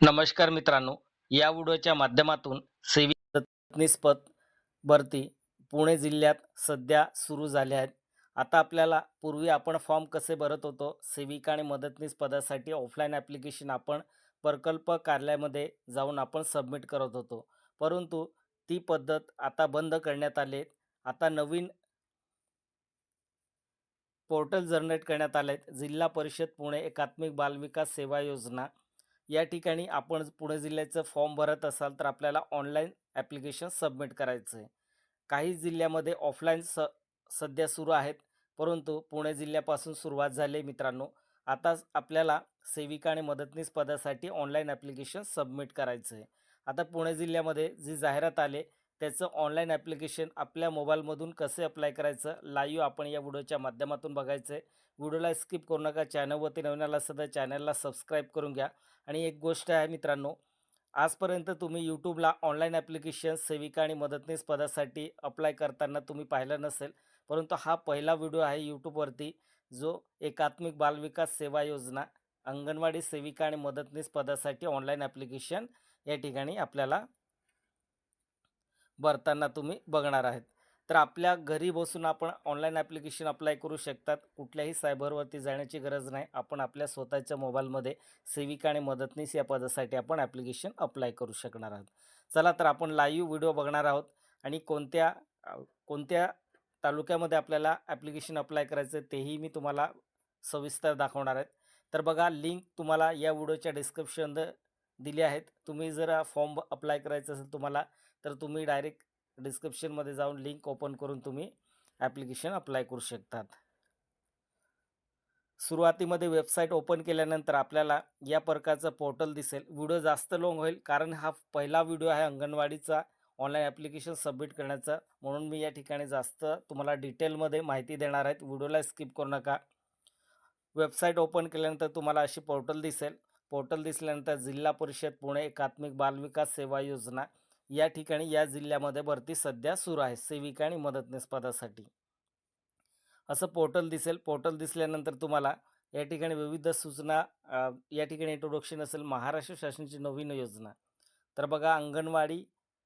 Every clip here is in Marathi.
नमस्कार मित्रांनो या व्हिडिओच्या माध्यमातून सेवी मदतनीस भरती पुणे जिल्ह्यात सध्या सुरू झाल्या आहेत. आता आपल्याला पूर्वी आपण फॉर्म कसे भरत होतो सेविका आणि मदतनीस पदासाठी ऑफलाईन ॲप्लिकेशन आपण प्रकल्प कार्यालयामध्ये जाऊन आपण सबमिट करत होतो. परंतु ती पद्धत आता बंद करण्यात आले आता नवीन पोर्टल जनरेट करण्यात आले आहेत. जिल्हा परिषद पुणे एकात्मिक बालविकास सेवा योजना या ठिकाणी आपण पुणे जिल्ह्याचं फॉर्म भरत असाल तर आपल्याला ऑनलाईन ॲप्लिकेशन सबमिट करायचं आहे. काही जिल्ह्यामध्ये ऑफलाईन स सध्या सुरू आहेत परंतु पुणे जिल्ह्यापासून सुरुवात झाली आहे मित्रांनो. आता आपल्याला सेविका आणि मदतनीस पदासाठी ऑनलाईन ॲप्लिकेशन सबमिट करायचं आहे. आता पुणे जिल्ह्यामध्ये जी जाहिरात आले त्याचं ऑनलाईन ॲप्लिकेशन आपल्या मोबाईलमधून कसे अप्लाय करायचं? लाईव्ह आपण या व्हिडिओच्या माध्यमातून बघायचं आहे व्हिडिओला स्किप करू नका. चॅनलवरती नवीन आला असेल चॅनलला सबस्क्राईब करून घ्या. आणि एक गोष्ट आहे मित्रांनो आजपर्यंत तुम्ही यूट्यूबला ऑनलाईन ॲप्लिकेशन सेविका आणि मदतनीस पदासाठी अप्लाय करताना तुम्ही पाहिलं नसेल परंतु हा पहिला व्हिडिओ आहे यूट्यूबवरती जो एकात्मिक बालविकास सेवा योजना अंगणवाडी सेविका आणि मदतनीस पदासाठी ऑनलाईन ॲप्लिकेशन या ठिकाणी आपल्याला भरताना तुम्ही बघणार आहेत. तर आपल्या घरी बसून आपण ऑनलाईन ॲप्लिकेशन अप्लाय करू शकतात. कुठल्याही सायबरवरती जाण्याची गरज नाही. आपण आपल्या स्वतःच्या मोबाईलमध्ये सेविका आणि मदतनीस या पदासाठी आपण ॲप्लिकेशन अप्लाय करू शकणार आहोत. चला तर आपण लाईव्ह व्हिडिओ बघणार आहोत. आणि कोणत्या कोणत्या तालुक्यामध्ये आपल्याला ॲप्लिकेशन अप्लाय करायचं आहे तेही मी तुम्हाला सविस्तर दाखवणार आहेत तर बघा लिंक तुम्हाला या व्हिडिओच्या डिस्क्रिप्शन दिली आहेत. तुम्ही जर फॉर्म अप्लाय करायचं असेल तुम्हाला तर तुम्ही डायरेक्ट डिस्क्रिप्शनमध्ये जाऊन लिंक ओपन करून तुम्ही ॲप्लिकेशन अप्लाय करू शकतात. सुरुवातीमध्ये वेबसाईट ओपन केल्यानंतर आपल्याला या प्रकारचं पोर्टल दिसेल. व्हिडिओ जास्त लॉंग होईल कारण हा पहिला व्हिडिओ आहे अंगणवाडीचा. ऑनलाईन ॲप्लिकेशन सबमिट करण्याचा. म्हणून मी या ठिकाणी जास्त तुम्हाला डिटेलमध्ये माहिती देणार आहेत व्हिडिओला स्किप करू नका. वेबसाईट ओपन केल्यानंतर तुम्हाला अशी पोर्टल दिसेल. पोर्टल दिसल्यानंतर जिल्हा परिषद पुणे एकात्मिक बालविकास सेवा योजना या ठिकाणी या जिल्ह्यामध्ये भरती सध्या सुरू आहे सेविका आणि मदतनीस पदासाठी. असं पोर्टल दिसेल. पोर्टल दिसल्यानंतर तुम्हाला या ठिकाणी विविध सूचना या ठिकाणी इंट्रोडक्शन असेल महाराष्ट्र शासनाची नवीन योजना. तर बघा अंगणवाडी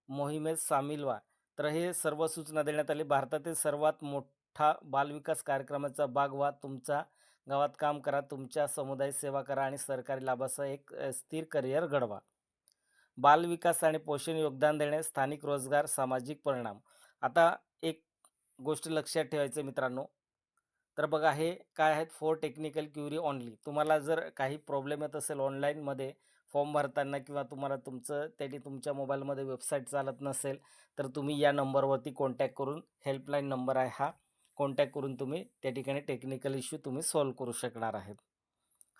मोहिमेत सामील व्हा. तर हे सर्व सूचना देण्यात आली. भारतातील सर्वात मोठा बालविकास कार्यक्रमाचा भाग व्हा. तुमचा गावात काम करा. तुमच्या समुदाय सेवा करा आणि सरकारी लाभासह एक स्थिर करिअर घडवा. बालविकास आणि पोषण योगदान देणे स्थानिक रोजगार सामाजिक परिणाम. आता एक गोष्ट लक्षात ठेवायचं मित्रांनो. तर बघा हे काय आहेत? फोर टेक्निकल क्युरी ऑनली तुम्हाला जर काही प्रॉब्लेम येत असेल ऑनलाईनमध्ये फॉर्म भरताना किंवा तुम्हाला तुमचं त्याने तुमच्या मोबाईलमध्ये वेबसाईट चालत नसेल तर तुम्ही या नंबरवरती कॉन्टॅक्ट करून हेल्पलाईन नंबर आहे हा कॉन्टॅक्ट करून तुम्ही त्या ठिकाणी टेक्निकल इश्यू तुम्ही सॉल्व करू शकणार आहेत.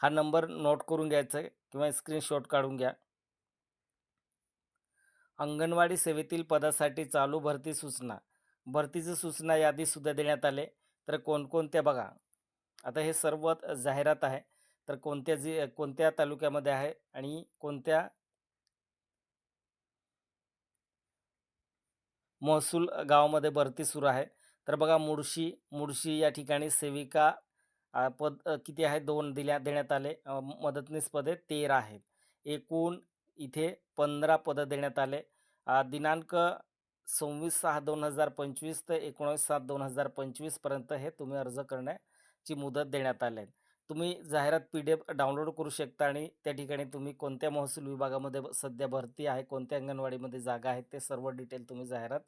हा नंबर नोट करून घ्यायचा आहे किंवा स्क्रीनशॉट काढून घ्या. अंगणवाडी सेवेतील पदासाठी चालू भरती सूचना. भरतीची सूचना यादीसुद्धा देण्यात आले. तर कोणकोणत्या बघा. आता हे सर्व जाहिरात आहे. तर कोणत्या जी कोणत्या तालुक्यामध्ये आहे आणि कोणत्या महसूल गावामध्ये भरती सुरू आहे. तर बघा मुळशी मुळशी या ठिकाणी सेविका पद किती आहे? दोन दिल्या देण्यात आले. मदतनीस पदे तेरा आहेत. एकूण इथे पंधरा पदं देण्यात आले. दिनांक सव्वीस सहा दोन हजार पंचवीस ते एकोणीस सात दोन हजार पंचवीसपर्यंत हे तुम्ही अर्ज करण्याची मुदत देण्यात आली आहे. तुम्ही जाहिरात पी डी एफ डाउनलोड करू शकता आणि त्या ठिकाणी तुम्ही कोणत्या महसूल विभागामध्ये सध्या भरती आहे कोणत्या अंगणवाडीमध्ये जागा आहेत ते सर्व डिटेल तुम्ही जाहिरात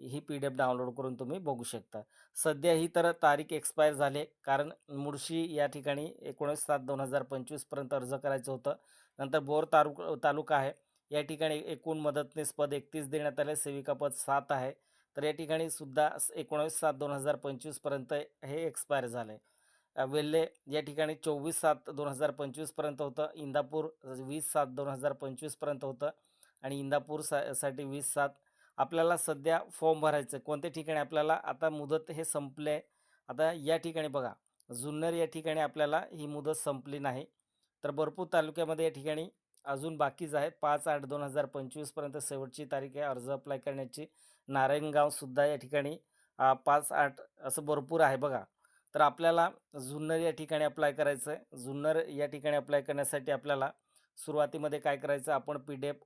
ही पी डी एफ डाउनलोड करून तुम्ही बघू शकता. सध्या ही तर तारीख एक्सपायर झाली कारण मुळशी या ठिकाणी एकोणीस सात दोन हजार पंचवीसपर्यंत अर्ज करायचं होतं. नंतर बोर तालुक तालुका आहे. या ठिकाणी एकूण मदतनीस पद एकतीस देण्यात आले. सेविका पद सात आहे. तर या ठिकाणी सुद्धा एकोणावीस एकोणीस सात दोन हजार पंचवीसपर्यंत हे एक्सपायर झालं. आहे वेल्हे या ठिकाणी चोवीस सात दोन हजार पंचवीसपर्यंत होतं. इंदापूर वीस सात दोन हजार पंचवीसपर्यंत होतं. आणि इंदापूर सा साठी वीस सात. आपल्याला सध्या फॉर्म भरायचं आहे कोणत्या ठिकाणी आपल्याला आता मुदत हे संपले? आहे आता या ठिकाणी बघा. जुन्नर या ठिकाणी आपल्याला ही मुदत संपली नाही. तर भरपूर तालुक्यामध्ये या ठिकाणी अजून बाकीच आहे पाच आठ दोन हजार पंचवीसपर्यंत शेवटची तारीख आहे. अर्ज अप्लाय करण्याची नारायणगावसुद्धा या ठिकाणी पाच आठ असं भरपूर आहे बघा. तर आपल्याला जुन्नर या ठिकाणी अप्लाय करायचं आहे जुन्नर या ठिकाणी अप्लाय करण्यासाठी आपल्याला सुरुवातीमध्ये काय करायचं? आपण पी डी एफ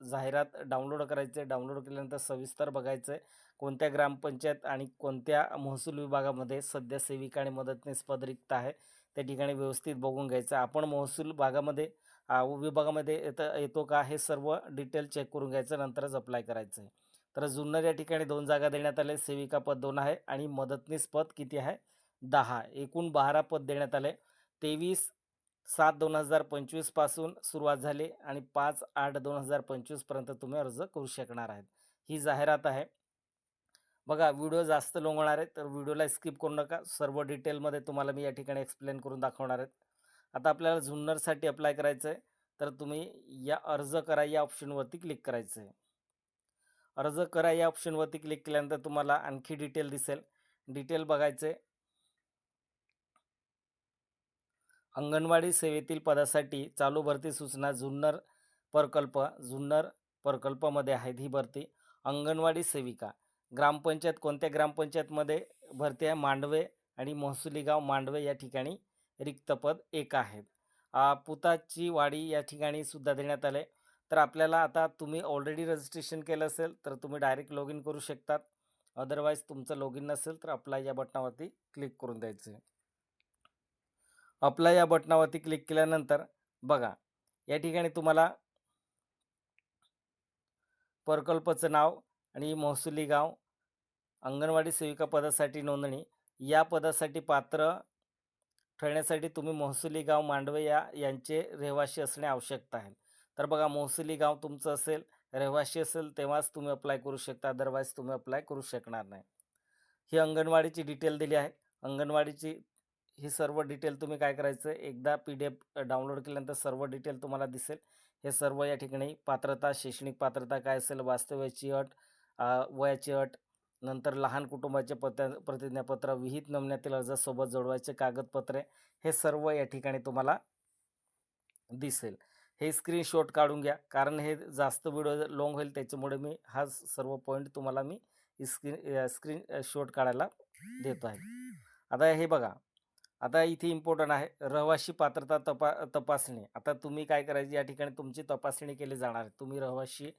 जाहिरात डाउनलोड करायचे डाउनलोड केल्यानंतर सविस्तर बघायचं आहे कोणत्या ग्रामपंचायत आणि कोणत्या महसूल विभागामध्ये सध्या सेविका आणि मदतनीस पद रिक्त आहे? त्या ठिकाणी व्यवस्थित बघून घ्यायचं. आपण महसूल भागामध्ये विभागामध्ये येतं येतो का हे सर्व डिटेल चेक करून घ्यायचं नंतरच अप्लाय करायचं. आहे तर जुन्नर या ठिकाणी दोन जागा देण्यात आले सेविका पद दोन आहे आणि मदतनीस पद किती आहे? दहा. एकूण बारा पद देण्यात आले. तेवीस सात दोन हजार पंचवीसपासून सुरुवात झाली आणि पाच आठ दोन हजार पंचवीसपर्यंत तुम्ही अर्ज करू शकणार आहेत. ही जाहिरात आहे. बघा व्हिडिओ जास्त लॉंग होणार आहे तर व्हिडिओला स्किप करू नका. सर्व डिटेलमध्ये तुम्हाला मी या ठिकाणी एक्सप्लेन करून दाखवणार आहेत. आता आपल्याला जुन्नरसाठी अप्लाय करायचं आहे तर तुम्ही या अर्ज करा या ऑप्शनवरती क्लिक करायचं आहे अर्ज करा या ऑप्शनवरती क्लिक केल्यानंतर तुम्हाला आणखी डिटेल दिसेल. डिटेल बघायचे अंगणवाडी सेवेतील पदासाठी चालू भरती सूचना जुन्नर प्रकल्प जुन्नर प्रकल्पामध्ये आहेत ही भरती. अंगणवाडी सेविका. ग्रामपंचायत कोणत्या ग्रामपंचायतमध्ये भरती आहे? मांडवे आणि महसुली गाव मांडवे या ठिकाणी रिक्त पद एक आहेत. पुताची वाडी या ठिकाणी सुद्धा देण्यात आले. तर आपल्याला आता तुम्ही ऑलरेडी रजिस्ट्रेशन केलं असेल तर तुम्ही डायरेक्ट लॉग इन करू शकतात. अदरवाईज तुमचं लॉग इन नसेल तर अप्लाय या बटनावरती क्लिक करून द्यायचं. आहे अप्लाय या बटनावरती क्लिक केल्यानंतर बघा या ठिकाणी तुम्हाला प्रकल्पाचं नाव आणि महसुली गाव अंगणवाडी सेविका पदासाठी नोंदणी. या पदासाठी पात्र ठरण्यासाठी तुम्ही महसुली गाव मांडवे या यांचे रहिवासी असणे आवश्यकता आहे. तर बघा महसुली गाव तुमचं असेल रहिवासी असेल तेव्हाच तुम्ही अप्लाय करू शकता. अदरवाईज तुम्ही अप्लाय करू शकणार नाही. ही अंगणवाडीची डिटेल दिली आहे. अंगणवाडीची ही सर्व डिटेल तुम्ही काय करायचं? एकदा पी डी एफ डाउनलोड केल्यानंतर सर्व डिटेल तुम्हाला दिसेल. हे सर्व या ठिकाणी पात्रता शैक्षणिक पात्रता काय असेल वास्तव्याची अट वयाची अट नंतर लहान कुटुंबाचे पत प्रतिज्ञापत्र विहित नमुन्यातील अर्जासोबत जोडवायचे कागदपत्रे हे सर्व या ठिकाणी तुम्हाला दिसेल. हे स्क्रीनशॉट काढून घ्या. कारण हे जास्त व्हिडिओ लॉंग होईल त्याच्यामुळे मी हा सर्व पॉईंट तुम्हाला मी स्क्रीन स्क्रीन शॉट काढायला देतो आहे. आता हे बघा. आता इथे इम्पॉर्टंट आहे. रहिवाशी पात्रता तपा तपासणी. आता तुम्ही काय करायची? या ठिकाणी तुमची तपासणी केली जाणार आहे. तुम्ही रहिवाशी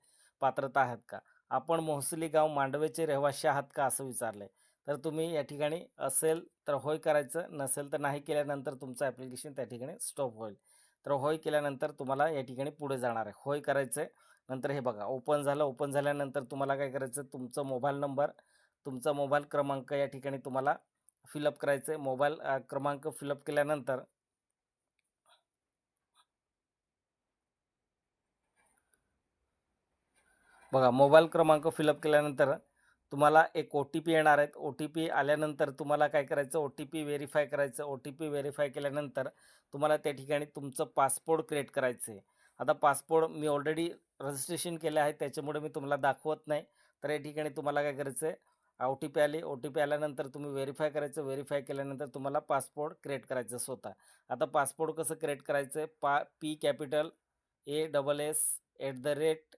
पात्रता आहात का? आपण मोहसली गाव मांडवेचे रहिवासी आहात का असं विचारलं आहे तर तुम्ही या ठिकाणी असेल तर होय करायचं नसेल तर नाही केल्यानंतर तुमचं ॲप्लिकेशन त्या ठिकाणी स्टॉप होईल. तर होय केल्यानंतर तुम्हाला या ठिकाणी पुढे जाणार आहे. होय करायचं आहे नंतर हे बघा ओपन झालं ओपन झाल्यानंतर तुम्हाला काय करायचं? तुमचा मोबाईल नंबर तुमचा मोबाईल क्रमांक या ठिकाणी तुम्हाला फिलअप करायचं आहे मोबाईल क्रमांक फिलअप केल्यानंतर बघा मोबाईल क्रमांक फिलअप केल्यानंतर तुम्हाला एक ओ टी पी येणार आहेत. ओ टी पी आल्यानंतर तुम्हाला काय करायचं? ओ टी पी व्हेरीफाय करायचं. ओ टी पी व्हेरीफाय केल्यानंतर तुम्हाला त्या ठिकाणी तुमचं पासपोर्ट क्रिएट करायचं आहे आता पासपोर्ट मी ऑलरेडी रजिस्ट्रेशन केलं आहे त्याच्यामुळे मी तुम्हाला दाखवत नाही. तर या ठिकाणी तुम्हाला काय करायचं आहे ओ टी पी आली. ओ टी पी आल्यानंतर तुम्ही व्हेरीफाय करायचं. व्हेरीफाय केल्यानंतर तुम्हाला पासपोर्ट क्रिएट करायचं स्वतः. आता पासपोर्ट कसं क्रिएट करायचं आहे पा P capital A double S at the rate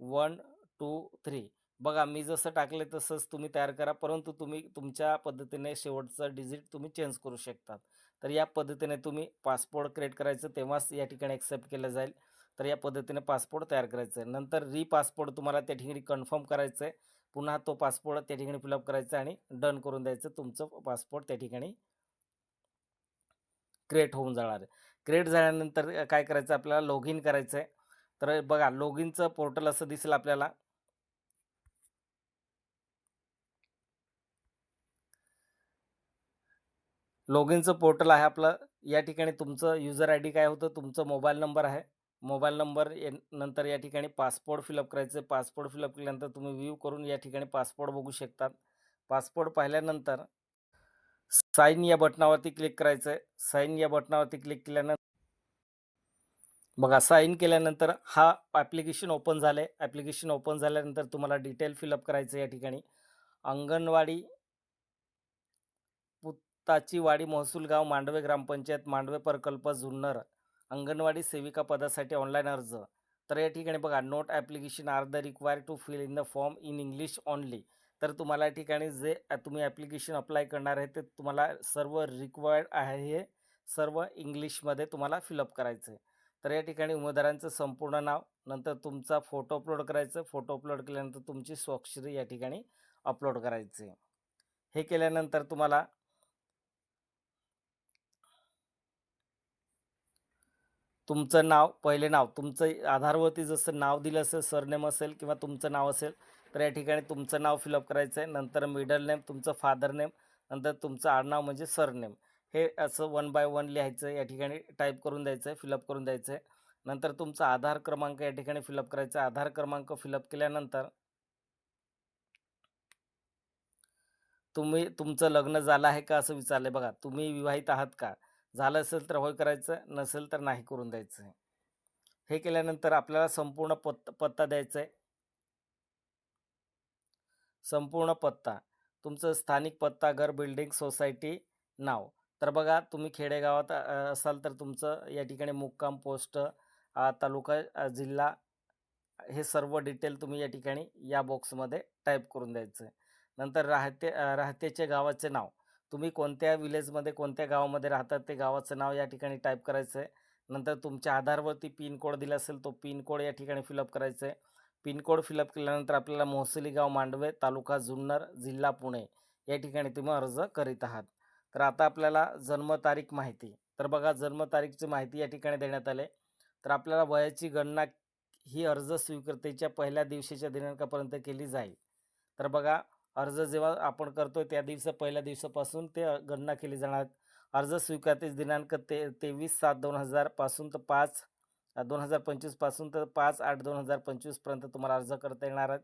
one two three. बघा मी जसं टाकले तसंच तुम्ही तयार करा परंतु तुम्ही तुमच्या पद्धतीने शेवटचं डिजिट तुम्ही चेंज करू शकतात. तर या पद्धतीने तुम्ही पासपोर्ट क्रिएट करायचं तेव्हाच या ठिकाणी ॲक्सेप्ट केलं जाईल. तर या पद्धतीने पासपोर्ट तयार करायचं आहे नंतर री पासपोर्ट तुम्हाला त्या ठिकाणी कन्फर्म करायचं आहे पुन्हा तो पासपोर्ट त्या ठिकाणी फिलअप करायचा आणि डन करून द्यायचं. तुमचं पासपोर्ट त्या ठिकाणी क्रिएट होऊन जाणार आहे. क्रिएट झाल्यानंतर काय करायचं? आपल्याला लॉग इन करायचं आहे तर बघा लॉग इनचं पोर्टल असं दिसेल आपल्याला. लॉग इनचं पोर्टल आहे आपलं. या ठिकाणी तुमचं युजर आय डी काय होतं? तुमचं मोबाईल नंबर आहे. मोबाईल नंबर नंतर या ठिकाणी पासपोर्ट फिलअप करायचं आहे पासपोर्ट फिलअप केल्यानंतर तुम्ही व्ह्यू करून या ठिकाणी पासपोर्ट बघू शकतात. पासपोर्ट पाहिल्यानंतर साईन या बटनावरती क्लिक करायचं आहे साईन या बटनावरती क्लिक केल्यानंतर बघा साईन केल्यानंतर हा ॲप्लिकेशन ओपन झालं आहे ॲप्लिकेशन ओपन झाल्यानंतर तुम्हाला डिटेल फिलअप करायचं या ठिकाणी. अंगणवाडी पुत्ताची वाडी महसूल गाव मांडवे ग्रामपंचायत मांडवे प्रकल्प जुन्नर. अंगणवाडी सेविका पदासाठी ऑनलाईन अर्ज. तर या ठिकाणी बघा note application are the require to fill in the form in English only तर तुम्हाला या ठिकाणी जे तुम्ही ॲप्लिकेशन अप्लाय करणार आहे ते तुम्हाला सर्व रिक्वायर्ड आहे हे सर्व इंग्लिशमध्ये तुम्हाला फिलअप करायचं आहे तर या ठिकाणी उमेदवारांचं संपूर्ण नाव नंतर तुमचा फोटो अपलोड करायचं फोटो अपलोड केल्यानंतर तुमची स्वाक्षरी या ठिकाणी अपलोड करायची. हे केल्यानंतर तुम्हाला तुमचं नाव पहिले नाव तुमचं आधारवरती जसं नाव दिलं असेल सरनेम असेल किंवा तुमचं नाव असेल तर या ठिकाणी तुमचं नाव फिलअप करायचं आहे नंतर मिडल नेम तुमचं फादर नेम नंतर तुमचं आडनाव म्हणजे सरनेम हे असं वन बाय वन लिहायचं या ठिकाणी टाईप करून द्यायचं आहे फिलअप करून द्यायचं. आहे नंतर तुमचा आधार क्रमांक या ठिकाणी फिलअप करायचा. आहे आधार क्रमांक फिलअप केल्यानंतर तुम्ही तुमचं लग्न झालं आहे का असं विचारलं बघा. तुम्ही विवाहित आहात का? झालं असेल तर होय करायचं नसेल तर नाही करून द्यायचं. आहे हे केल्यानंतर आपल्याला संपूर्ण पत् पत्ता द्यायचा आहे संपूर्ण पत्ता. तुमचं स्थानिक पत्ता घर बिल्डिंग सोसायटी नाव. तर बघा तुम्ही खेडेगावात असाल तर तुमचं या ठिकाणी मुक्काम पोस्ट तालुका जिल्हा हे सर्व डिटेल तुम्ही या ठिकाणी या बॉक्समध्ये टाईप करून द्यायचं. आहे नंतर राहते राहतेचे गावाचे नाव. तुम्ही कोणत्या विलेजमध्ये कोणत्या गावामध्ये राहतात ते गावाचं नाव या ठिकाणी टाईप करायचं आहे नंतर तुमच्या आधारवरती पिन कोड दिला असेल तो पिन कोड या ठिकाणी फिलअप करायचं आहे पिन कोड फिलअप केल्यानंतर आपल्याला मोहसली गाव मांडवे तालुका जुन्नर जिल्हा पुणे या ठिकाणी तुम्ही अर्ज करीत आहात. तर आता आपल्याला जन्मतारीख माहिती. तर बघा जन्मतारीखची माहिती या ठिकाणी देण्यात आले तर आपल्याला वयाची गणना ही अर्ज स्वीकृतीच्या पहिल्या दिवशीच्या दिनांकापर्यंत केली जाईल. तर बघा अर्ज जेव्हा आपण करतो त्या दिवसा पहिल्या दिवसापासून ते गणना केली जाणार अर्ज स्वीकारतेच दिनांक ते तेवीस सात दोन हजारपासून तर पाच दोन हजार पंचवीसपासून तर पाच आठ दोन हजार पंचवीसपर्यंत तुम्हाला अर्ज करता येणार आहेत.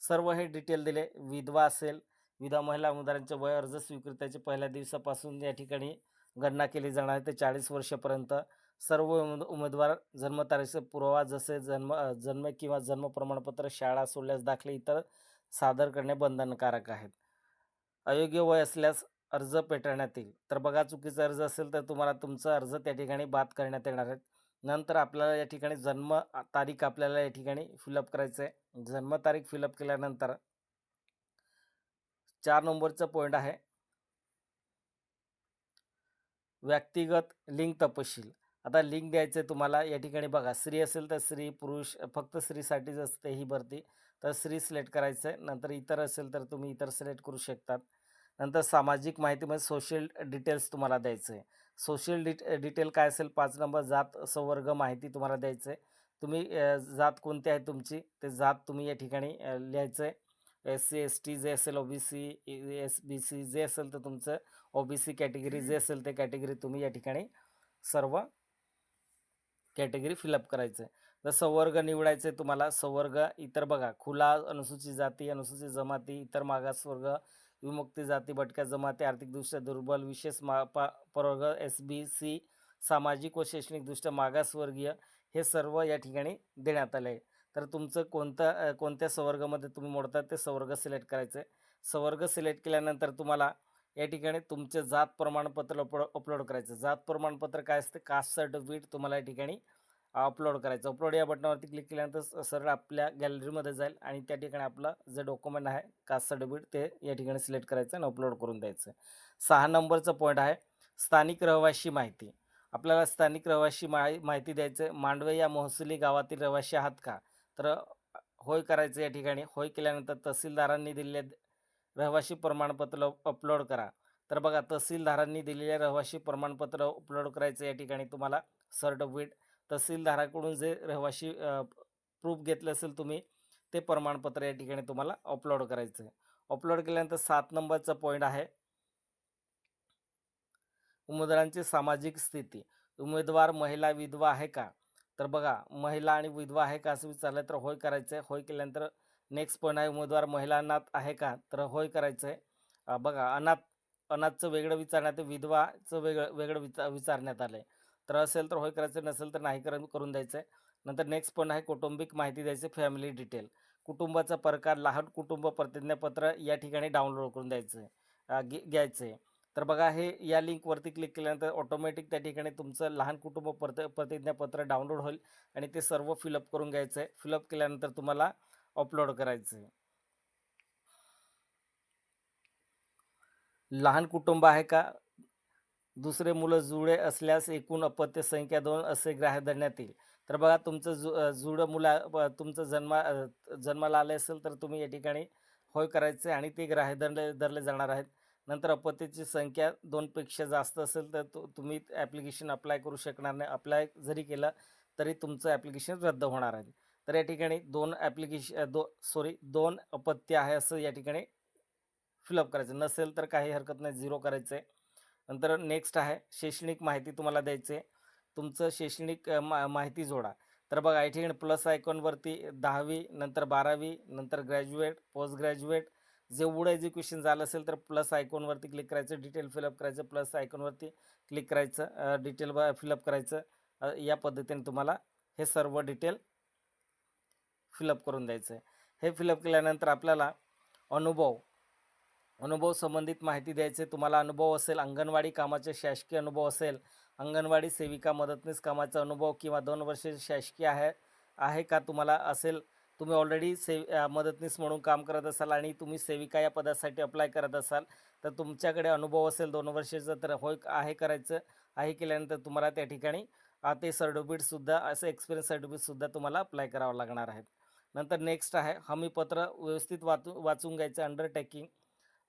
सर्व हे डिटेल दिले. विधवा असेल विधवा महिला उमेदवारांचे वय अर्ज स्वीकृत्याचे पहिल्या दिवसापासून या ठिकाणी गणना केली जाणार आहे. ते चाळीस वर्षापर्यंत सर्व उमेद उमेदवार जन्मतारीखचा पुरावा जसे जन्म जन्म किंवा जन्म प्रमाणपत्र शाळा सोडल्यास दाखले इतर सादर करणे बंधनकारक आहेत. अयोग्य वय असल्यास अर्ज पेटवण्यात येईल. तर बघा चुकीचा अर्ज असेल तर तुम्हाला तुमचा अर्ज त्या ठिकाणी बाद करण्यात येणार आहे. नंतर आपल्याला या ठिकाणी जन्म तारीख आपल्याला या ठिकाणी फिलअप करायचं आहे जन्मतारीख फिलअप केल्यानंतर चार नंबरचा पॉईंट आहे. व्यक्तिगत लिंग तपशील. आता लिंक द्यायचं आहे तुम्हाला या ठिकाणी बघा स्त्री असेल तर स्त्री पुरुष फक्त स्त्रीसाठीच असते ही भरती. तर स्त्री सिलेक्ट करायचं आहे नंतर इतर असेल तर तुम्ही इतर सिलेक्ट करू शकतात. नंतर सामाजिक माहितीमध्ये सोशल डिटेल्स तुम्हाला द्यायचं आहे. सोशल डिट डिटेल काय असेल पाच नंबर जात संवर्ग माहिती तुम्हाला द्यायचं आहे. तुम्ही जात कोणती आहे तुमची ते जात तुम्ही या ठिकाणी लिहायचं आहे. एस सी एस टी जे असेल O B C S B C जे असेल तर तुमचं ओ बी सी कॅटेगरी जे असेल ते कॅटेगरी तुम्ही या ठिकाणी सर्व कॅटेगरी फिलअप करायचं. आहे तर संवर्ग निवडायचं आहे तुम्हाला संवर्ग इतर बघा खुला अनुसूचित जाती अनुसूचित जमाती इतर मागासवर्ग विमुक्ती जाती भटक्या जमाती आर्थिकदृष्ट्या दुर्बल विशेष मा पा प्रवर्ग एस बी सी सामाजिक व शैक्षणिकदृष्ट्या मागासवर्गीय हे सर्व या ठिकाणी देण्यात आले आहे तर तुमचं कोणतं कोणत्या संवर्गामध्ये तुम्ही मोडतात ते संवर्ग सिलेक्ट करायचं आहे. संवर्ग सिलेक्ट केल्यानंतर तुम्हाला या ठिकाणी तुमचे जात प्रमाणपत्र अपलो अपलोड करायचं. जात प्रमाणपत्र काय असते? कास्ट सर्टिफिकेट तुम्हाला या ठिकाणी अपलोड करायचं. अपलोड या बटनावरती क्लिक केल्यानंतर सरळ आपल्या गॅलरीमध्ये जाईल आणि त्या ठिकाणी आपलं जे डॉक्युमेंट आहे कास्ट सर्टिफिकेट ते या ठिकाणी सिलेक्ट करायचं आणि अपलोड करून द्यायचं. सहा नंबरचा पॉईंट आहे स्थानिक रहिवाशी माहिती. आपल्याला स्थानिक रहिवाशी माहि माहिती द्यायचं मांडवे या महसुली गावातील रहिवाशी आहात का? तर होय करायचं या ठिकाणी. होय केल्यानंतर तहसीलदारांनी दिलेले रहिवाशी प्रमाणपत्र अपलोड करा. तर बघा तहसीलदारांनी दिलेले रहिवाशी प्रमाणपत्र अपलोड करायचं या ठिकाणी तुम्हाला सर्टिफिकेट तहसीलदाराकडून जे रहिवाशी प्रूफ घेतलं असेल तुम्ही ते प्रमाणपत्र या ठिकाणी तुम्हाला अपलोड करायचं आहे. अपलोड केल्यानंतर सात नंबरचा पॉईंट आहे. उमेदवारांची सामाजिक स्थिती. उमेदवार महिला विधवा आहे का? तर बघा महिला आणि विधवा आहे का असं विचारलं तर होय करायचं आहे होय केल्यानंतर नेक्स्ट पॉईंट आहे उमेदवार महिला अनाथ आहे का? तर होय करायचं आहे बघा अनाथ अनाथचं वेगळं विचारण्यात विधवाचं वेगळं वेगळं विचार विचारण्यात आलं आहे तर असेल तर होय करायचं नसेल तर नाही कर करून द्यायचं आहे नंतर नेक्स्ट पॉईंट आहे कौटुंबिक माहिती द्यायची फॅमिली डिटेल कुटुंबाचा प्रकार लहान कुटुंब प्रतिज्ञापत्र या ठिकाणी डाउनलोड करून द्यायचं आहे घे- घ्यायचं आहे तर बघा हे या लिंकवरती क्लिक केल्यानंतर ऑटोमॅटिक त्या ठिकाणी तुमचं लहान कुटुंब प्रत प्रतिज्ञापत्र डाउनलोड होईल आणि ते सर्व फिलअप करून घ्यायचं आहे. फिलअप केल्यानंतर तुम्हाला अपलोड करायचं आहे. लहान कुटुंब आहे का? दुसरे मुलं जुळे असल्यास एकूण अपत्य संख्या दोन असे ग्राह्य धरण्यात येईल. तर बघा तुमचं जु जुडं जुळं मुला तुमचं जन्मा जन्माला आले असेल तर तुम्ही या ठिकाणी होय करायचे आणि ते ग्राह्य धरले धरले जाणार आहेत. नंतर अपत्याची संख्या दोनपेक्षा जास्त असेल तर तु तुम्ही ॲप्लिकेशन अप्लाय करू शकणार नाही. अप्लाय जरी केलं तरी तुमचं ॲप्लिकेशन रद्द होणार आहे. तर या ठिकाणी दोन ॲप्लिकेशन दो सॉरी दोन अपत्य आहे असं या ठिकाणी फिलअप करायचं. नसेल तर काही हरकत नाही झिरो करायचं आहे नंतर नेक्स्ट आहे शैक्षणिक माहिती तुम्हाला द्यायची आहे तुमचं शैक्षणिक मा माहिती जोडा. तर बघा या ठिकाणी प्लस आयकॉनवरती दहावी नंतर बारावी नंतर ग्रॅज्युएट पोस्ट ग्रॅज्युएट जेवढं एज्युकेशन झालं असेल तर प्लस आयकॉनवरती क्लिक करायचं डिटेल फिलअप करायचं प्लस आयकॉनवरती क्लिक करायचं डिटेल फिलअप करायचं या पद्धतीने तुम्हाला हे सर्व डिटेल फिलअप करून द्यायचं आहे हे फिलअप केल्यानंतर आपल्याला अनुभव अनुभव संबंधित माहिती द्यायचे तुम्हाला अनुभव असेल अंगणवाडी कामाचे शासकीय अनुभव असेल अंगणवाडी सेविका मदतनीस कामाचा अनुभव किंवा दोन वर्षे शासकीय आहे आहे का तुम्हाला असेल तुम्ही ऑलरेडी से मदतनीस म्हणून काम करत असाल आणि तुम्ही सेविका या पदासाठी अप्लाय करत असाल तर तुमच्याकडे अनुभव असेल दोन वर्षाचा तर होय आहे करायचं. आहे केल्यानंतर तुम्हाला त्या ठिकाणी ते सर्टिफिकेटसुद्धा असं एक्सपिरियन्स सर्टिफिकेटसुद्धा तुम्हाला अप्लाय करावं लागणार आहे. नंतर नेक्स्ट आहे हमीपत्र व्यवस्थित वाचू वाचून घ्यायचं अंडरटेकिंग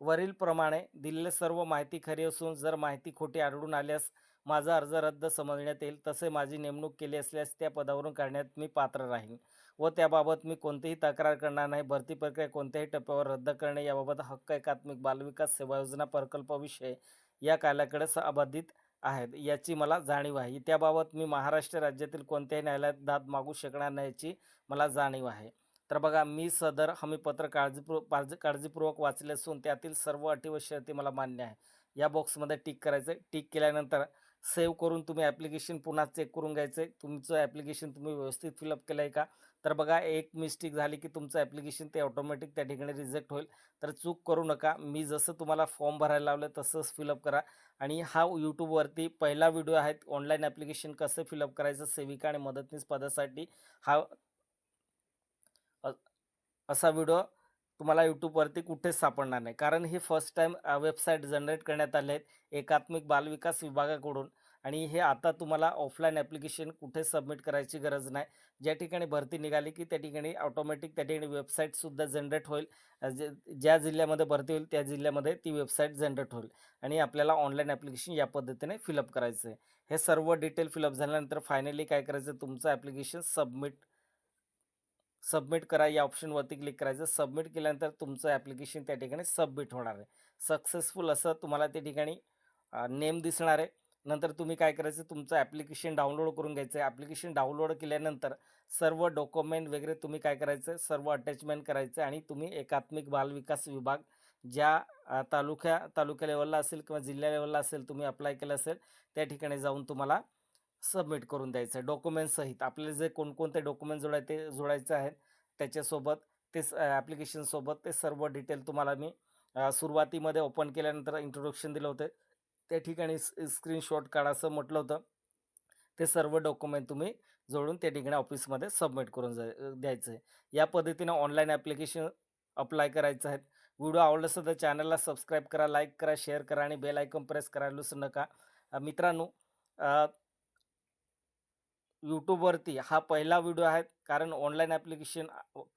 वरीलप्रमाणे दिलेले सर्व माहिती खरी असून जर माहिती खोटी आढळून आल्यास माझा अर्ज रद्द समजण्यात येईल. तसे माझी नेमणूक केली असल्यास त्या पदावरून काढण्यात मी पात्र राहीन व त्याबाबत मी कोणतीही तक्रार करणार नाही. भरती प्रक्रिया कोणत्याही टप्प्यावर रद्द करणे याबाबत हक्क एकात्मिक बालविकास सेवा योजना प्रकल्पविषय या कार्याकडे संबंधित आहेत याची मला जाणीव आहे. त्याबाबत मी महाराष्ट्र राज्यातील कोणत्याही न्यायालयात दाद मागू शकणार नाही याची मला जाणीव आहे. तर बघा मी सदर हमीपत्र काळजीपूर्व काळजी काळजीपूर्वक वाचले असून त्यातील सर्व अटी व शर्ती मला मान्य आहे. या बॉक्समध्ये टिक करायचं. टिक केल्यानंतर सेव्ह करून तुम्ही ॲप्लिकेशन पुन्हा चेक करून घ्यायचं आहे तुमचं ॲप्लिकेशन तुम्ही व्यवस्थित फिलअप केलं आहे का? तर बघा एक मिस्टेक झाली की तुमचं ॲप्लिकेशन ते ऑटोमॅटिक त्या ठिकाणी रिजेक्ट होईल. तर चूक करू नका. मी जसं तुम्हाला फॉर्म भरायला लावलं तसंच फिलअप करा. आणि हा यूट्यूबवरती पहिला व्हिडिओ आहे ऑनलाईन ॲप्लिकेशन कसं फिलअप करायचं सेविका आणि मदतनीस पदासाठी हा असा व्हिडिओ तुम्हाला यूट्यूबवरती कुठेच सापडणार नाही. कारण हे फर्स्ट टाईम वेबसाईट जनरेट करण्यात आले आहेत एकात्मिक बालविकास विभागाकडून आणि हे आता तुम्हाला ऑफलाईन ॲप्लिकेशन कुठे सबमिट करायची गरज नाही. ज्या ठिकाणी भरती निघाली की त्या ठिकाणी ऑटोमॅटिक त्या ठिकाणी वेबसाईटसुद्धा जनरेट होईल. ज्या जिल्ह्यामध्ये भरती होईल त्या जिल्ह्यामध्ये ती वेबसाईट जनरेट होईल आणि आपल्याला ऑनलाईन ॲप्लिकेशन या पद्धतीने फिलअप करायचं आहे हे सर्व डिटेल फिलअप झाल्यानंतर फायनली काय करायचं? तुमचं ॲप्लिकेशन सबमिट सबमिट करा या ऑप्शनवरती क्लिक करायचं. सबमिट केल्यानंतर तुमचं ॲप्लिकेशन त्या ठिकाणी सबमिट होणार आहे. सक्सेसफुल असं तुम्हाला त्या ठिकाणी नेम दिसणार आहे. नंतर तुम्ही काय करायचं तुमचं ॲप्लिकेशन डाउनलोड करून घ्यायचं आहे. ॲप्लिकेशन डाउनलोड केल्यानंतर सर्व डॉक्युमेंट वगैरे तुम्ही काय करायचं सर्व अटॅचमेंट करायचं आणि तुम्ही एकात्मिक बालविकास विभाग ज्या तालुक्या तालुक्या लेवलला असेल किंवा जिल्हा लेवलला असेल तुम्ही अप्लाय केलं असेल त्या ठिकाणी जाऊन तुम्हाला सबमिट करून द्यायचं आहे. डॉक्युमेंटसहित आपल्याला जे कोणकोणते डॉक्युमेंट जोडायचे ते जोडायचं आहे त्याच्यासोबत ते ॲप्लिकेशनसोबत ते सर्व डिटेल तुम्हाला मी सुरुवातीमध्ये ओपन केल्यानंतर इंट्रोडक्शन दिलं होतं. त्या ठिकाणी स्क्रीनशॉट काढा असं म्हटलं होतं. ते सर्व डॉक्युमेंट तुम्ही जोडून त्या ठिकाणी ऑफिसमध्ये सबमिट करून जा द्यायचं आहे. या पद्धतीनं ऑनलाईन ॲप्लिकेशन अप्लाय करायचं आहे व्हिडिओ आवडला असेल तर चॅनलला सबस्क्राईब करा लाईक करा शेअर करा आणि बेल आयकॉन प्रेस करायला विसरू नका. मित्रांनो यूट्यूबवरती हा पहिला व्हिडिओ आहे. कारण ऑनलाईन ॲप्लिकेशन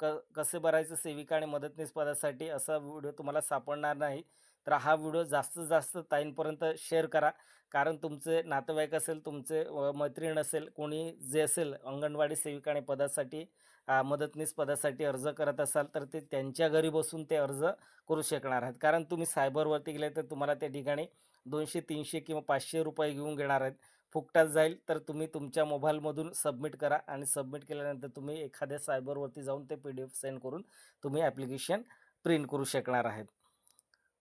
क कसे भरायचं सेविका आणि मदतनीस पदासाठी असा व्हिडिओ तुम्हाला सापडणार नाही. तर हा व्हिडिओ जास्तीत जास्त ताईंपर्यंत शेअर करा. कारण तुमचे नातेवाईक असेल तुमचे मैत्रीण असेल कोणी जे असेल अंगणवाडी सेविका आणि पदासाठी मदतनीस पदासाठी अर्ज करत असाल तर ते त्यांच्या घरी बसून ते अर्ज करू शकणार आहेत. कारण तुम्ही सायबरवरती गेले तर तुम्हाला त्या ठिकाणी दोनशे तीनशे किंवा पाचशे रुपये घेऊन घेणार आहेत. फुकटात जाईल तर तुम्ही तुमच्या मोबाईलमधून सबमिट करा आणि सबमिट केल्यानंतर तुम्ही एखाद्या सायबरवरती जाऊन ते पी डी एफ सेंड करून तुम्ही ॲप्लिकेशन प्रिंट करू शकणार आहेत.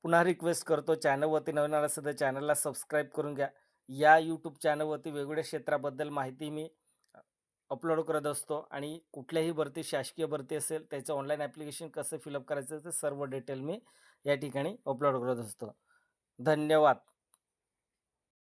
पुन्हा रिक्वेस्ट करतो चॅनलवरती नवीन आला असेल तर चॅनलला सबस्क्राईब करून घ्या. या यूट्यूब चॅनलवरती वेगवेगळ्या क्षेत्राबद्दल माहिती मी अपलोड करत असतो आणि कुठल्याही भरती शासकीय भरती असेल त्याचं ऑनलाईन ॲप्लिकेशन कसं फिलअप करायचं ते सर्व डिटेल मी या ठिकाणी अपलोड करत असतो. धन्यवाद.